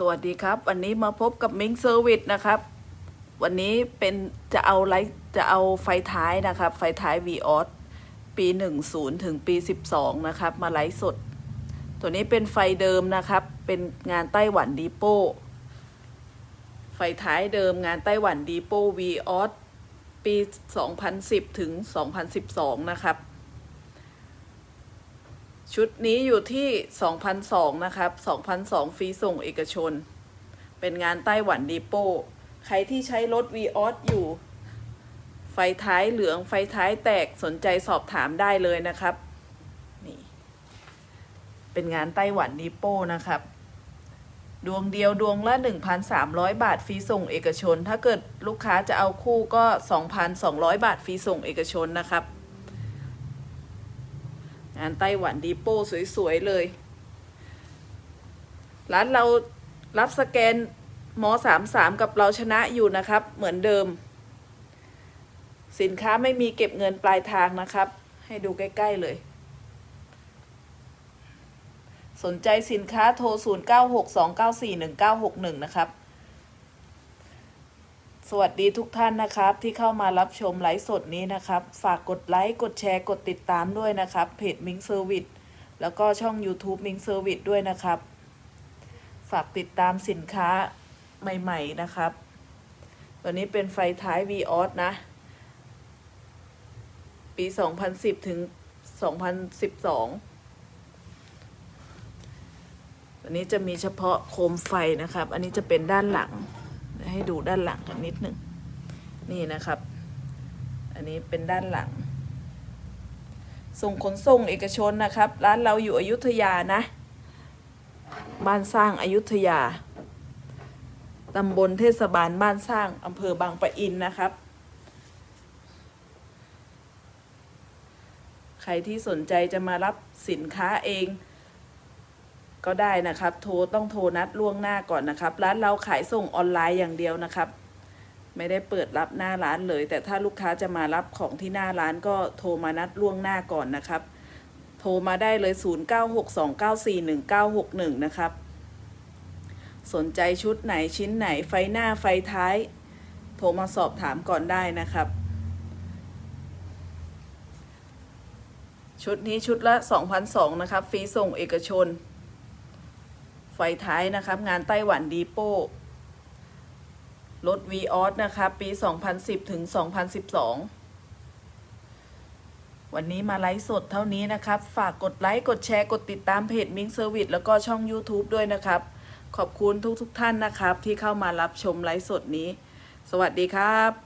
สวัสดีครับ วันนี้มาพบกับมิงเซอร์วิสนะครับ วันนี้เป็นจะเอาไลท์จะเอาไฟท้ายนะครับ ไฟท้าย v ีออสปี 10 ถึงปี 12 นะครับ มาไลฟ์สด ตัวนี้เป็นไฟเดิมนะครับ เป็นงานไต้หวันดีโป้ ไฟท้ายเดิมงานไต้หวันดีโป้ v ีออสปี 2010 ถึง 2012 นะครับ ชุดนี้อยู่ที่ 2,002นะครับ2,002ฟรีส่งเอกชน เป็นงานไต้หวันดีโป ใครที่ใช้รถ v ีออสอยู่ ไฟท้ายเหลืองไฟท้ายแตกสนใจสอบถามได้เลยนะครับ นี่ เป็นงานไต้หวันดีโปนะครับ ดวงเดียวดวงละ 1,300 บาทฟรีส่งเอกชน ถ้าเกิดลูกค้าจะเอาคู่ก็ 2,200 บาทฟรีส่งเอกชนนะครับ งานไต้หวันดีโป้สวยๆเลย ร้านเรารับสแกนมสามสามกับเราชนะอยู่นะครับ เหมือนเดิม สินค้าไม่มีเก็บเงินปลายทางนะครับ ให้ดูใกล้ ๆ เลย สนใจสินค้าโทร 0962941961 นะครับ สวัสดีทุกท่านนะครับ ที่เข้ามารับชมไลฟ์สดนี้นะครับ ฝากกดไลค์กดแชร์กดติดตามด้วยนะครับเพจมิงเซอร์วิสแล้วก็ช่อง YouTube มิงเซอร์วิสด้วยนะครับ ฝากติดตามสินค้าใหม่ๆนะครับ ตัวนี้เป็นไฟท้าย v ีออสนะ ปี 2010 ถึง 2012 ตัวนี้จะมีเฉพาะโคมไฟนะครับ อันนี้จะเป็นด้านหลัง ให้ดูด้านหลังกันนิดหนึ่งนี่นะครับ อันนี้เป็นด้านหลัง ส่งขนส่งเอกชนนะครับ ร้านเราอยู่อยุธยานะ บ้านสร้างอายุทยาตำบลเทศบาลบ้านสร้างอำเภอบางปะอินนะครับ ใครที่สนใจจะมารับสินค้าเอง ก็ได้นะครับ โทรต้องโทรนัดล่วงหน้าก่อนนะครับ ร้านเราขายส่งออนไลน์อย่างเดียวนะครับ ไม่ได้เปิดรับหน้าร้านเลย แต่ถ้าลูกค้าจะมารับของที่หน้าร้านก็โทรมานัดล่วงหน้าก่อนนะครับ โทรมาได้เลย 0962941961 นะครับ สนใจชุดไหนชิ้นไหนไฟหน้าไฟท้าย โทรมาสอบถามก่อนได้นะครับชุดนี้ชุดละ2,200นะครับ ฟรีส่งเอกชน ไฟท้ายนะครับ งานไต้หวันดีโป้รถ v ีออสนะครับปี 2010 ถึง 2012 วันนี้มาไลฟ์สดเท่านี้นะครับ ฝากกดไลค์ กดแชร์ กดติดตามเพจมิงเซอร์วิสแล้วก็ช่อง YouTube ด้วยนะครับ ขอบคุณทุกๆทท่านนะครับ ที่เข้ามารับชมไลฟ์สดนี้ สวัสดีครับ